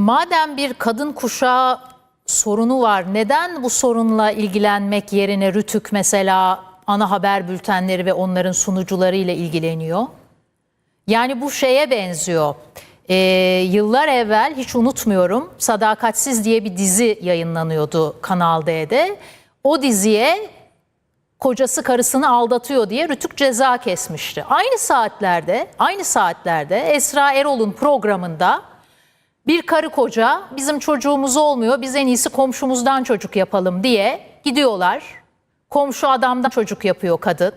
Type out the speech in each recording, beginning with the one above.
Madem bir kadın kuşağı sorunu var, neden bu sorunla ilgilenmek yerine Rütük mesela ana haber bültenleri ve onların sunucuları ile ilgileniyor? Yani bu şeye benziyor. Ee, yıllar evvel hiç unutmuyorum Sadakatsiz diye bir dizi yayınlanıyordu Kanal D'de. O diziye kocası karısını aldatıyor diye Rütük ceza kesmişti. Aynı saatlerde, aynı saatlerde Esra Erol'un programında bir karı koca bizim çocuğumuz olmuyor biz en iyisi komşumuzdan çocuk yapalım diye gidiyorlar. Komşu adamdan çocuk yapıyor kadın.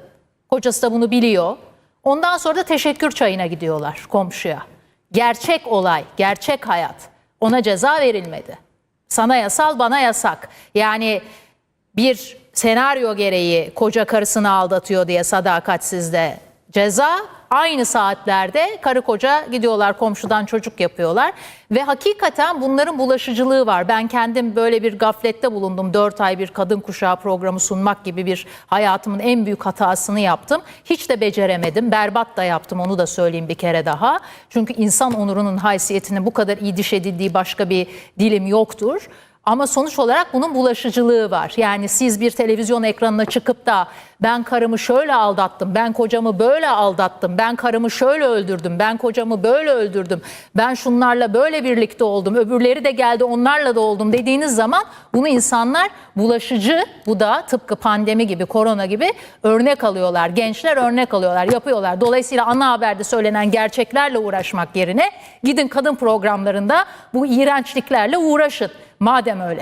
Kocası da bunu biliyor. Ondan sonra da teşekkür çayına gidiyorlar komşuya. Gerçek olay, gerçek hayat. Ona ceza verilmedi. Sana yasal, bana yasak. Yani bir senaryo gereği koca karısını aldatıyor diye sadakatsizde ceza aynı saatlerde karı koca gidiyorlar komşudan çocuk yapıyorlar ve hakikaten bunların bulaşıcılığı var. Ben kendim böyle bir gaflette bulundum. 4 ay bir kadın kuşağı programı sunmak gibi bir hayatımın en büyük hatasını yaptım. Hiç de beceremedim. Berbat da yaptım onu da söyleyeyim bir kere daha. Çünkü insan onurunun haysiyetini bu kadar iyi diş edildiği başka bir dilim yoktur. Ama sonuç olarak bunun bulaşıcılığı var. Yani siz bir televizyon ekranına çıkıp da ben karımı şöyle aldattım, ben kocamı böyle aldattım, ben karımı şöyle öldürdüm, ben kocamı böyle öldürdüm, ben şunlarla böyle birlikte oldum, öbürleri de geldi onlarla da oldum dediğiniz zaman bunu insanlar bulaşıcı, bu da tıpkı pandemi gibi, korona gibi örnek alıyorlar. Gençler örnek alıyorlar, yapıyorlar. Dolayısıyla ana haberde söylenen gerçeklerle uğraşmak yerine gidin kadın programlarında bu iğrençliklerle uğraşın. Madem öyle.